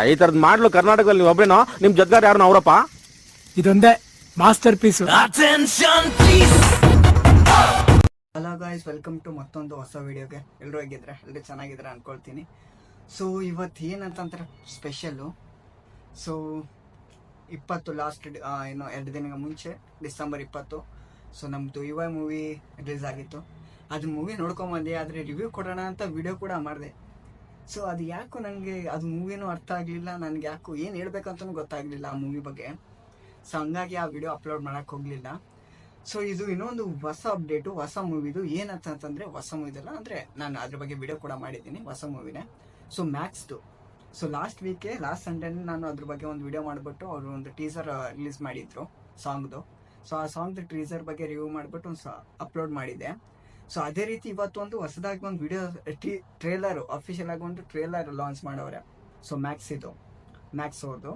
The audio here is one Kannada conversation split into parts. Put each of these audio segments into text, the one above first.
ಈ ತರದ್ ಮಾಡ್ಲು ಕರ್ನಾಟಕದಲ್ಲಿ ನೀವು ಒಬ್ರೇನೋ ನಿಮ್ ಜೊತೆಗಾರ ಯಾರು ಅವರಪ್ಪ? ಇದೊಂದೇ masterpiece. Hello guys welcome to ಮತ್ತೊಂದು ಹೊಸ ವಿಡಿಯೋಗೆ ಎಲ್ಲರೂ ಹೇಗಿದ್ರೆ ಎಲ್ಲರೂ ಚೆನ್ನಾಗಿದ್ರೆ ಅನ್ಕೊಳ್ತೀನಿ. ಸೊ ಇವತ್ತು ಏನಂತಂದ್ರೆ ಸ್ಪೆಷಲ್ಲು ಸೊ ಇಪ್ಪತ್ತು ಲಾಸ್ಟ್ ಏನು ಎರಡು ದಿನಗಳ ಮುಂಚೆ ಡಿಸೆಂಬರ್ ಇಪ್ಪತ್ತು. ಸೊ ನಮ್ಮದು ಯುವ ಮೂವಿ ರಿಲೀಸ್ ಆಗಿತ್ತು. ಅದು ಮೂವಿ ನೋಡ್ಕೊಂಬಂದೆ ಆದರೆ ರಿವ್ಯೂ ಕೊಡೋಣ ಅಂತ ವಿಡಿಯೋ ಕೂಡ ಮಾಡಿದೆ. ಸೊ ಅದು ಯಾಕೋ ನನಗೆ ಅದು ಮೂವಿನೂ ಅರ್ಥ ಆಗಲಿಲ್ಲ. ನನಗೆ ಯಾಕೋ ಏನು ಹೇಳ್ಬೇಕಂತನೂ ಗೊತ್ತಾಗಲಿಲ್ಲ ಆ ಮೂವಿ ಬಗ್ಗೆ. ಸೊ ಹಂಗಾಗಿ ಆ ವಿಡಿಯೋ ಅಪ್ಲೋಡ್ ಮಾಡೋಕ್ಕೆ ಹೋಗಲಿಲ್ಲ. ಸೊ ಇದು ಇನ್ನೊಂದು ಹೊಸ ಅಪ್ಡೇಟು, ಹೊಸ ಮೂವಿದು. ಏನಂತಂತಂದ್ರೆ, ಹೊಸ ಮೂವಿದಲ್ಲ, ಅಂದರೆ ನಾನು ಅದ್ರ ಬಗ್ಗೆ ವಿಡಿಯೋ ಕೂಡ ಮಾಡಿದ್ದೀನಿ, ಹೊಸ ಮೂವಿನೇ. So ಮ್ಯಾಕ್ಸ್ದು so last week last Sunday ನಾನು ಅದ್ರ ಬಗ್ಗೆ ಒಂದು ವಿಡಿಯೋ ಮಾಡಿಬಿಟ್ಟು ಅವರು ಒಂದು ಟೀಸರ್ ರಿಲೀಸ್ ಮಾಡಿದ್ರು ಸಾಂಗ್ದು ಸೊ ಆ ಸಾಂಗ್ದು ಟೀಸರ್ ಬಗ್ಗೆ ರಿವ್ಯೂ ಮಾಡಿಬಿಟ್ಟು ಒಂದು ಅಪ್ಲೋಡ್ ಮಾಡಿದ್ದೆ. ಸೊ ಅದೇ ರೀತಿ ಇವತ್ತು ಒಂದು ಹೊಸದಾಗಿ ಒಂದು ವಿಡಿಯೋ ಟಿ ಟ್ರೇಲರು ಅಫಿಷಿಯಲ್ ಆಗಿ ಒಂದು ಟ್ರೇಲರ್ ಲಾಂಚ್ ಮಾಡವ್ರೆ. ಸೊ ಮ್ಯಾಕ್ಸ್ ಇದು. ಮ್ಯಾಕ್ಸ್ ಅವ್ರದ್ದು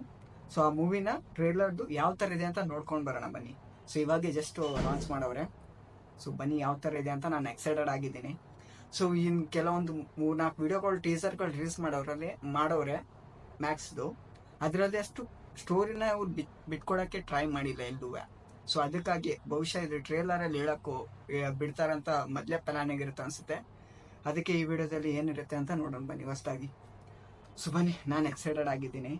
ಸೊ ಆ ಮೂವಿನ ಟ್ರೇಲರ್ದು ಯಾವ ಥರ ಇದೆ ಅಂತ ನೋಡ್ಕೊಂಡು ಬರೋಣ ಬನ್ನಿ. ಸೊ ಇವಾಗೆ ಜಸ್ಟ್ ಲಾಂಚ್ ಮಾಡವ್ರೆ. ಸೊ ಬನ್ನಿ ಯಾವ ಥರ ಇದೆ ಅಂತ ನಾನು ಎಕ್ಸೈಟೆಡ್ ಆಗಿದ್ದೀನಿ. ಸೊ ಇನ್ನು ಕೆಲವೊಂದು ಮೂರ್ನಾಲ್ಕು ವಿಡಿಯೋಗಳು ಟೀಸರ್ಗಳು ರಿಲೀಸ್ ಮಾಡೋರಲ್ಲಿ ಮಾಡೋರೆ ಮ್ಯಾಕ್ಸ್ದು ಅದರಲ್ಲಿ ಅಷ್ಟು ಸ್ಟೋರಿನ ಅವ್ರು ಬಿಟ್, ಬಿಟ್ಕೊಡೋಕ್ಕೆ ಟ್ರೈ ಮಾಡಿಲ್ಲ ಎಲ್ಲೂ ಸೊ ಅದಕ್ಕಾಗಿ ಬಹುಶಃ ಇದು ಟ್ರೇಲರಲ್ಲಿ ಹೇಳಕ್ಕೂ ಏ, ಬಿಡ್ತಾರಂತ ಮೊದಲೇ ಪ್ಲಾನಿಂಗ್ ಇರುತ್ತೆ ಅನ್ಸುತ್ತೆ. ಅದಕ್ಕೆ ಈ ವಿಡಿಯೋದಲ್ಲಿ ಏನಿರುತ್ತೆ ಅಂತ ನೋಡೋಣ ಬನ್ನಿ ಹೊಸದಾಗಿ. ಸೊ ಬನ್ನಿ ನಾನು ಎಕ್ಸೈಟೆಡ್ ಆಗಿದ್ದೀನಿ.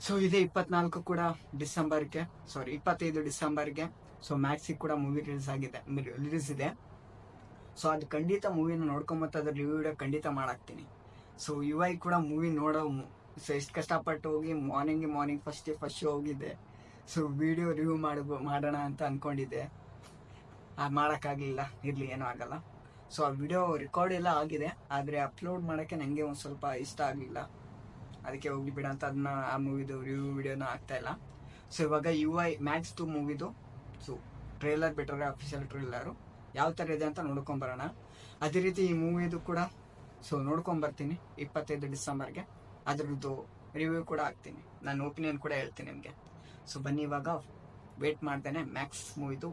ಸೊ ಇದೇ ಇಪ್ಪತ್ನಾಲ್ಕು ಕೂಡ ಡಿಸೆಂಬರ್ಗೆ ಸಾರಿ ಇಪ್ಪತ್ತೈದು ಡಿಸೆಂಬರ್ಗೆ. ಸೊ ಮ್ಯಾಕ್ಸಿಗೆ ಕೂಡ ಮೂವಿ ರಿಲೀಸ್ ಆಗಿದೆ ರಿಲೀಸ್ ಇದೆ. ಸೊ ಅದು ಖಂಡಿತ ಮೂವಿನ ನೋಡ್ಕೊಂಬತ್ತ ಅದ್ರ ರಿವ್ಯೂ ವಿಡಿಯೋ ಖಂಡಿತ ಮಾಡಾಕ್ತೀನಿ. ಸೊ ಇವಾಗ ಕೂಡ ಮೂವಿ ನೋಡೋ ಸೊ ಎಷ್ಟು ಕಷ್ಟಪಟ್ಟು ಹೋಗಿ morning morning first first show ಹೋಗಿದ್ದೆ. ಸೊ ವಿಡಿಯೋ ರಿವ್ಯೂ ಮಾಡಬೋ ಮಾಡೋಣ ಅಂತ ಅಂದ್ಕೊಂಡಿದ್ದೆ ಮಾಡೋಕ್ಕಾಗಲಿಲ್ಲ. ಇರಲಿ, ಏನೂ ಆಗಲ್ಲ. ಸೊ ಆ ವಿಡಿಯೋ ರೆಕಾರ್ಡ್ ಎಲ್ಲ ಆಗಿದೆ. ಆದರೆ ಅಪ್ಲೋಡ್ ಮಾಡೋಕ್ಕೆ ನನಗೆ ಒಂದು ಸ್ವಲ್ಪ ಇಷ್ಟ ಆಗಲಿಲ್ಲ. ಅದಕ್ಕೆ ಹೋಗ್ಲಿ ಬಿಡ ಅಂತ ಅದನ್ನ ಆ ಮೂವಿದು ರಿವ್ಯೂ ವಿಡಿಯೋನ ಇಲ್ಲ. ಸೊ ಇವಾಗ ಯು ಐ ಮ್ಯಾಕ್ಸ್ ಟು ಮೂವಿದು ಸೊ ಟ್ರೇಲರ್ ಬಿಟ್ಟರೆ ಅಫಿಷಿಯಲ್ ಟ್ರೇಲರು ಯಾವ ಥರ ಇದೆ ಅಂತ ನೋಡ್ಕೊಂಬರೋಣ ಅದೇ ರೀತಿ ಈ ಮೂವಿದು ಕೂಡ. ಸೊ ನೋಡ್ಕೊಂಬರ್ತೀನಿ ಇಪ್ಪತ್ತೈದು ಡಿಸೆಂಬರ್ಗೆ. ಅದರದ್ದು ರಿವ್ಯೂ ಕೂಡ ಹಾಕ್ತೀನಿ. ನಾನು ಒಪಿನಿಯನ್ ಕೂಡ ಹೇಳ್ತೀನಿ ನಿಮಗೆ. ಸೊ ಬನ್ನಿ ಇವಾಗ ವೇಟ್ ಮಾಡ್ತೇನೆ. ಮ್ಯಾಕ್ಸ್ ಮೂವಿದು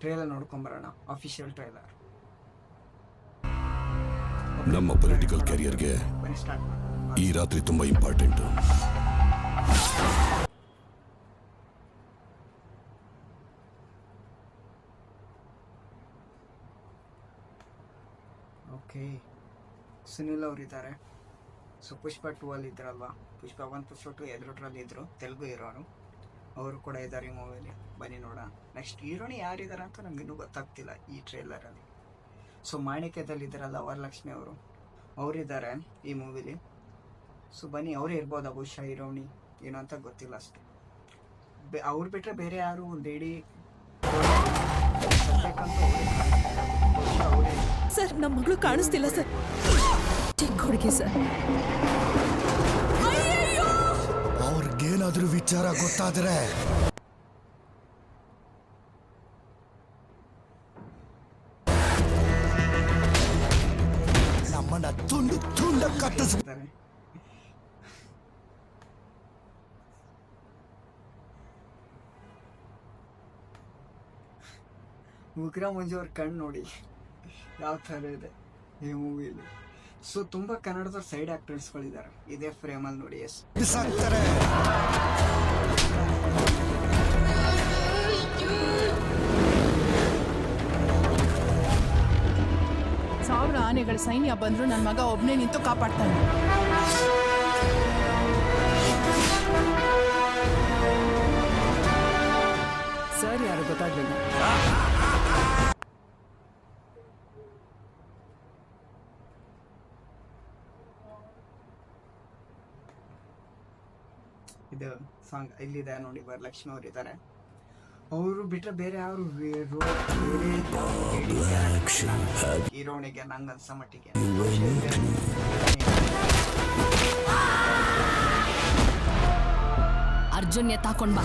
ಟ್ರೇಲರ್ ನೋಡ್ಕೊಂಬರೋಣ ಅಫಿಷಿಯಲ್ ಟ್ರೇಲರ್ ನಮ್ಮ ಪೊಲಿಟಿಕಲ್ ಕ್ಯಾರಿಯರ್ಗೆ ಈ ರಾತ್ರಿ ತುಂಬಾ ಇಂಪಾರ್ಟೆಂಟ್ ಓಕೆ ಸುನಿಲ್ ಅವ್ರು ಇದ್ದಾರೆ. ಸೊ ಪುಷ್ಪ ಟೂ ಅಲ್ಲಿ ಇದ್ರಲ್ವಾ ಪುಷ್ಪ ಒನ್ ಪುಷ್ಪ ಟು ಎದುರುಟ್ರಲ್ಲಿ ಇದ್ರು. ತೆಲುಗು ಹೀರೋರು. ಅವರು ಕೂಡ ಇದ್ದಾರೆ ಈ ಮೂವಿಯಲ್ಲಿ ಬನ್ನಿ ನೋಡೋಣ. ನೆಕ್ಸ್ಟ್ ಹೀರೋಣಿ ಯಾರಿದ್ದಾರೆ ಅಂತ ನಂಗೆ ಇನ್ನೂ ಗೊತ್ತಾಗ್ತಿಲ್ಲ ಈ ಟ್ರೇಲರಲ್ಲಿ ಸೊ ಮಾಣಿಕ್ಯದಲ್ಲಿದ್ದಾರಲ್ಲ ವರಲಕ್ಷ್ಮಿ ಅವರು. ಅವರಿದ್ದಾರೆ ಈ ಮೂವಿಲಿ ಸೊ ಬನ್ನಿ, ಅವರೇ ಇರ್ಬೋದು ಬಹುಶಃ ಹೀರೋಣಿ, ಏನು ಅಂತ ಗೊತ್ತಿಲ್ಲ ಅಷ್ಟೇ. ಬೆ ಅವ್ರು ಬಿಟ್ಟರೆ ಬೇರೆ ಯಾರು ಒಂದು ಇಡೀ ಸರ್ ನಮ್ಮ ಮಗಳು ಕಾಣಿಸ್ತಿಲ್ಲ ಸರ್. ಚಿಕ್ಕ ಹುಡುಗಿ ಸರ್. ಅವ್ರಿಗೇನಾದ್ರೂ ವಿಚಾರ ಗೊತ್ತಾದ್ರೆ ನಮ್ಮನ್ನ ತುಂಡು ತುಂಡ ಕಟ್ಟಿಸ್ ಇದ್ದಾರೆ ಉಗ್ರ ಮಂಜು ಅವ್ರ ಕಣ್ಣು ನೋಡಿ, ಯಾವ ಥರ ಇದೆ ಈ ಮೂವಿಲಿ ಸೊ ತುಂಬಾ ಕನ್ನಡದ ಸೈಡ್ ಆಕ್ಟರ್ಸ್ ಗಳಿದ್ದಾರೆ ಇದೇ ಫ್ರೇಮಲ್ಲಿ ನೋಡಿ ಎಸ್. ಸಾವಿರ ಆನೆಗಳ ಸೈನ್ಯ ಬಂದ್ರು ನನ್ನ ಮಗ ಒಬ್ನೇ ನಿಂತು ಕಾಪಾಡ್ತಾನೆ. ಇದು ಸಾಂಗ್ ಇಲ್ಲಿದೆ ನೋಡಿ ವರಲಕ್ಷ್ಮಿ ಅವ್ರು ಇದ್ದಾರೆ. ಅವರು ಬಿಟ್ಟರೆ ಬೇರೆ ಯಾರು ಹೀರೋಣಿಗೆ ನಂಗೆ ಅನ್ಸ ಮಟ್ಟಿಗೆ. ಅರ್ಜುನ್ ಎತ್ತಾಕೊಂಡ್ ಬಾ.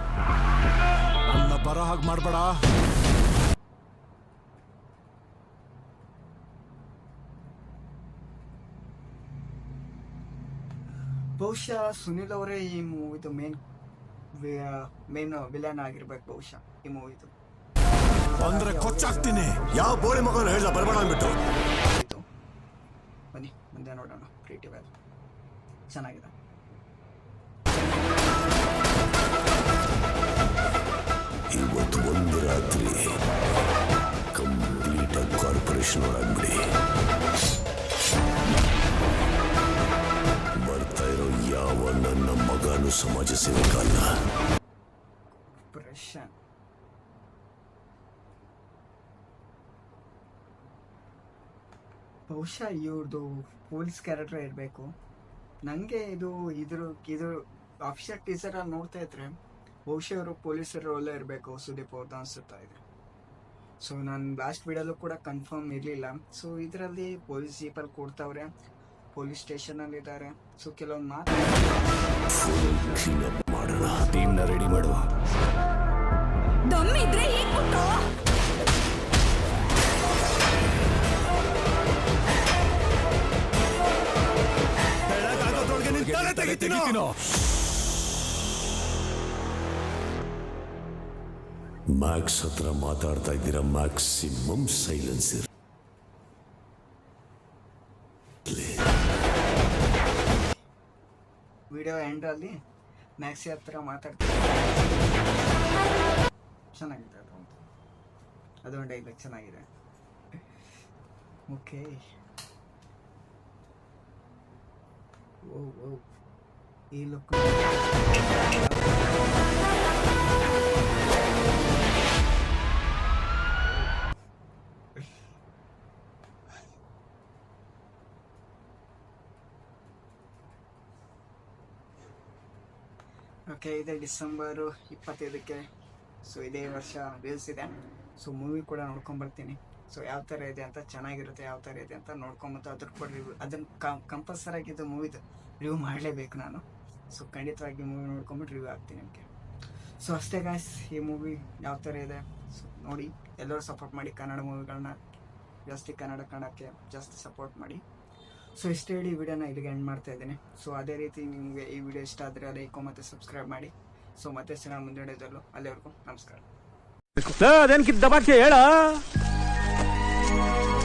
ನನ್ನ ಬರೋ ಹಾಗೆ ಮಾಡ್ಬೇಡ. ಬಹುಶಃ ಸುನಿಲ್ ಅವರೇ ಈ ಮೂವಿದು ಮೇನ್ ಮೇನ್ ವಿಲನ್ ಆಗಿರ್ಬೇಕು ಬಹುಶಃ ಈ ಮೂವಿದು ಅಂದ್ರೆ ಕೊಚ್ಚಾಗ್ತೀನಿ. ಯಾವ ಬೋಳಿ ಮಗನ ಹೇಳ್ದ ಬರಬೇಡ ಅಂದ್ಬಿಟ್ಟು ಬನ್ನಿ ಮುಂದೆ ನೋಡೋಣ. ಕ್ರಿಯೇಟಿವ್ ಆಗಿ. ಚೆನ್ನಾಗಿದೆ. ಒಂದು ರಾತ್ರಿ ಕಂಪ್ಲೀಟ್ ಕಾರ್ಪೊರೇಷನ್ ಒಳಗ್ಬಿಡಿ ಸಮಾಜ ಸೇವಕ ಅಲ್ಲ ಬಹುಶಃ ಇವ್ರದ್ದು ಪೊಲೀಸ್ ಕ್ಯಾರೆಕ್ಟರ್ ಇರಬೇಕು. ನನಗೆ ಇದು ಇದ್ರ ಇದು ಅಫಿಷಿಯಲ್ ಟೀಸರಲ್ಲಿ ನೋಡ್ತಾ ಇದ್ರೆ, ಬಹುಶಃ ಇವರು ಪೊಲೀಸರ ರೋಲೇ ಇರಬೇಕು ಸುದೀಪ್ ಅವ್ರದ್ದು ಅನಿಸುತ್ತಾ ಇದೆ. ಸೊ ನಾನು ಲಾಸ್ಟ್ ವಿಡಿಯೋಲ್ಲೂ ಕೂಡ ಕನ್ಫರ್ಮ್ ಇರಲಿಲ್ಲ. ಸೊ ಇದರಲ್ಲಿ ಪೊಲೀಸ್ ಜೀಪಲ್ಲಿ ಕೊಡ್ತಾವ್ರೆ ಪೊಲೀಸ್ ಸ್ಟೇಷನಲ್ಲಿ ಇದ್ದಾರೆ ಸೊ ಕೆಲವೊಂದು ಮಾತು ಮಾಡೋಣ ಟೀಮ್ನ ಟೀಮ್ನ ರೆಡಿ ಮಾಡು ದಮ್ಮಿದ್ರೆ ಈಗ ಬಿಟ್ಟು ಬೆಳಗಾಗೋದ್ರೊಳಗೆ ನಿನ್ ತಲೆ ತೆಗಿತೀನೋ? ಮ್ಯಾಕ್ಸ್ ಹತ್ರ ಮಾತಾಡ್ತಾ ಇದ್ದೀರಾ ಮ್ಯಾಕ್ಸಿಮಮ್ ಸೈಲೆನ್ಸ್ ಇರ್ ಎಂಡಲ್ಲಿ ಮ್ಯಾಕ್ಸಿ ಹತ್ರ ಮಾತಾಡ್ತಾರೆ ಚೆನ್ನಾಗಿದೆ ಅದು ಒಂದು ಅದೊಂದು ಡೈಲಾಗ್ ಚೆನ್ನಾಗಿದೆ. Okay oh oh. ಈ ಲುಕ್ ಇದೆ ಡಿಸೆಂಬರು ಇಪ್ಪತ್ತೈದಕ್ಕೆ. ಸೊ ಇದೇ ವರ್ಷ ರೀಲ್ಸ್ ಇದೆ ಸೊ ಮೂವಿ ಕೂಡ ನೋಡ್ಕೊಂಬರ್ತೀನಿ ಸೊ ಯಾವ ಥರ ಇದೆ ಅಂತ ಚೆನ್ನಾಗಿರುತ್ತೆ, ಯಾವ ಥರ ಇದೆ ಅಂತ ನೋಡ್ಕೊಂಬತ್ತು ಅದ್ರ ಕೂಡ ರಿವ್ಯೂ ಅದನ್ನು ಕಂಪಲ್ಸರಿ ಆಗಿದ್ದು ಮೂವಿದು ರಿವ್ಯೂ ಮಾಡಲೇಬೇಕು ನಾನು. ಸೊ ಖಂಡಿತವಾಗಿ ಮೂವಿ ನೋಡ್ಕೊಂಬಿಟ್ಟು ರಿವ್ಯೂ ಆಗ್ತೀನಿ ನಿಮಗೆ. ಸೊ ಅಷ್ಟೇ ಗಾಯ್ಸ್ ಈ ಮೂವಿ ಯಾವ ಥರ ಇದೆ? ಸೊ ನೋಡಿ, ಎಲ್ಲರೂ ಸಪೋರ್ಟ್ ಮಾಡಿ ಕನ್ನಡ ಮೂವಿಗಳನ್ನ ಜಾಸ್ತಿ ಕನ್ನಡ ಕನ್ನಡಕ್ಕೆ ಜಾಸ್ತಿ ಸಪೋರ್ಟ್ ಮಾಡಿ. ಸೊ ಇಷ್ಟು ಹೇಳಿ ಈ ವಿಡಿಯೋನ ಇಲ್ಲಿಗೆ ಎಂಡ್ ಮಾಡ್ತಾ ಇದ್ದೀನಿ. ಸೊ ಅದೇ ರೀತಿ ನಿಮಗೆ ಈ ವಿಡಿಯೋ ಇಷ್ಟ ಆದರೆ ಲೈಕ್ ಮತ್ತು ಸಬ್ಸ್ಕ್ರೈಬ್ ಮಾಡಿ. ಸೊ ಮತ್ತೆ ಸಿಗೋಣ ಮುಂದೆ ಹಿಡಿದಲ್ಲೂ ಅಲ್ಲಿವರೆಗೂ ನಮಸ್ಕಾರ. ಅದೇನ್ ಕಿತ್ ದಬಾಕ್ಸಿ ಹೇಳ?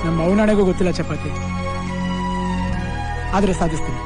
ನಮ್ಮ ಅವನಾಣೆಗೂ ಗೊತ್ತಿಲ್ಲ ಚಪಾತಿ. ಆದರೆ ಸಾಧಿಸ್ತೀನಿ.